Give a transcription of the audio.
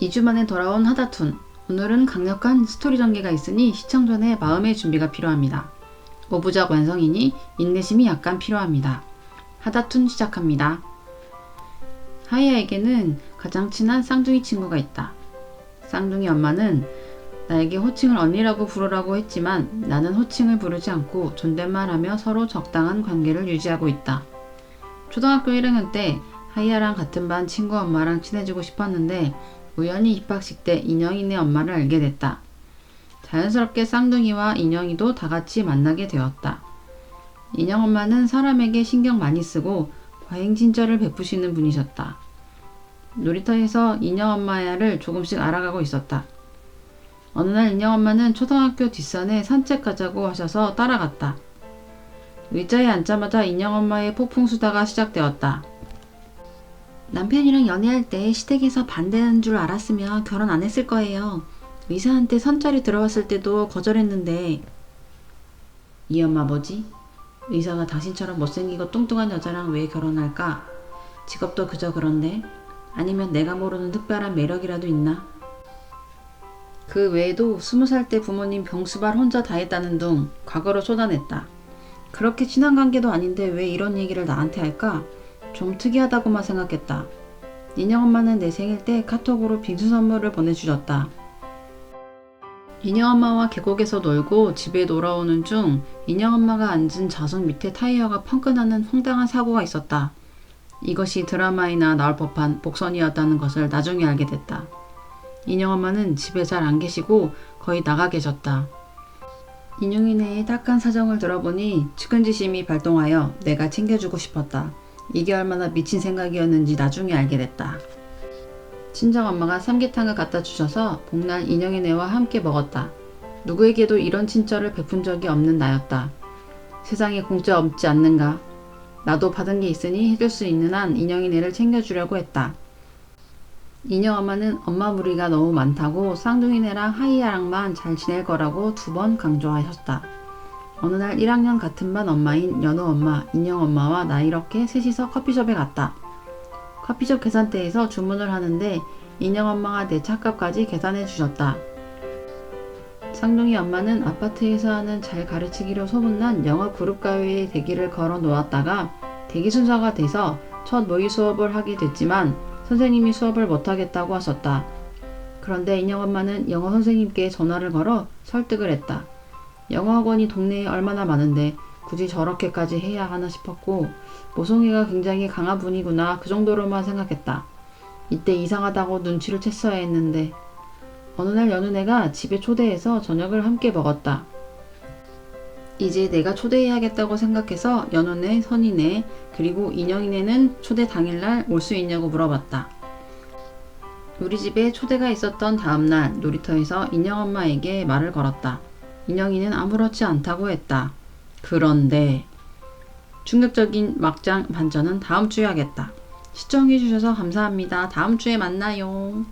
2주 만에 돌아온 하다툰. 오늘은 강력한 스토리 전개가 있으니 시청 전에 마음의 준비가 필요합니다. 오부작 완성이니 인내심이 약간 필요합니다. 하다툰 시작합니다. 하이아에게는 가장 친한 쌍둥이 친구가 있다. 쌍둥이 엄마는 나에게 호칭을 언니라고 부르라고 했지만 나는 호칭을 부르지 않고 존댓말하며 서로 적당한 관계를 유지하고 있다. 초등학교 1학년 때 하이아랑 같은 반 친구 엄마랑 친해지고 싶었는데 우연히 입학식 때 인영이네 엄마를 알게 됐다. 자연스럽게 쌍둥이와 인영이도 다 같이 만나게 되었다. 인영 엄마는 사람에게 신경 많이 쓰고 과잉 친절을 베푸시는 분이셨다. 놀이터에서 인영 엄마야를 조금씩 알아가고 있었다. 어느 날 인영 엄마는 초등학교 뒷산에 산책 가자고 하셔서 따라갔다. 의자에 앉자마자 인영 엄마의 폭풍 수다가 시작되었다. 남편이랑 연애할 때 시댁에서 반대하는 줄 알았으면 결혼 안 했을 거예요. 의사한테 선짜리 들어왔을 때도 거절했는데 이 엄마 뭐지? 의사가 당신처럼 못생기고 뚱뚱한 여자랑 왜 결혼할까? 직업도 그저 그런데 아니면 내가 모르는 특별한 매력이라도 있나? 그 외에도 스무 살 때 부모님 병수발 혼자 다 했다는 둥 과거로 쏟아냈다. 그렇게 친한 관계도 아닌데 왜 이런 얘기를 나한테 할까? 좀 특이하다고만 생각했다. 인형 엄마는 내 생일 때 카톡으로 빙수 선물을 보내주셨다. 인형 엄마와 계곡에서 놀고 집에 돌아오는 중 인형 엄마가 앉은 좌석 밑에 타이어가 펑크나는 황당한 사고가 있었다. 이것이 드라마에나 나올 법한 복선이었다는 것을 나중에 알게 됐다. 인형 엄마는 집에 잘 안 계시고 거의 나가 계셨다. 인용이네의 딱한 사정을 들어보니 측은지심이 발동하여 내가 챙겨주고 싶었다. 이게 얼마나 미친 생각이었는지 나중에 알게 됐다. 친정 엄마가 삼계탕을 갖다 주셔서 복날 인형이네와 함께 먹었다. 누구에게도 이런 친절을 베푼 적이 없는 나였다. 세상에 공짜 없지 않는가? 나도 받은 게 있으니 해줄 수 있는 한 인형이네를 챙겨주려고 했다. 인형 엄마는 엄마 무리가 너무 많다고 쌍둥이네랑 하이야랑만 잘 지낼 거라고 두 번 강조하셨다. 어느 날 1학년 같은 반 엄마인 연우 엄마, 인형 엄마와 나 이렇게 셋이서 커피숍에 갔다. 커피숍 계산대에서 주문을 하는데 인형 엄마가 내 차값까지 계산해 주셨다. 쌍둥이 엄마는 아파트에서 하는 잘 가르치기로 소문난 영어 그룹 가요의 대기를 걸어 놓았다가 대기 순서가 돼서 첫 모의 수업을 하게 됐지만 선생님이 수업을 못하겠다고 하셨다. 그런데 인형 엄마는 영어 선생님께 전화를 걸어 설득을 했다. 영어 학원이 동네에 얼마나 많은데 굳이 저렇게까지 해야 하나 싶었고 모성애가 굉장히 강한 분이구나 그 정도로만 생각했다. 이때 이상하다고 눈치를 챘어야 했는데 어느 날 연은애가 집에 초대해서 저녁을 함께 먹었다. 이제 내가 초대해야겠다고 생각해서 연은애, 선인애, 그리고 인형이네는 초대 당일날 올 수 있냐고 물어봤다. 우리 집에 초대가 있었던 다음날 놀이터에서 인형 엄마에게 말을 걸었다. 인형이는 아무렇지 않다고 했다. 그런데 충격적인 막장 반전은 다음 주에 하겠다. 시청해주셔서 감사합니다. 다음 주에 만나요.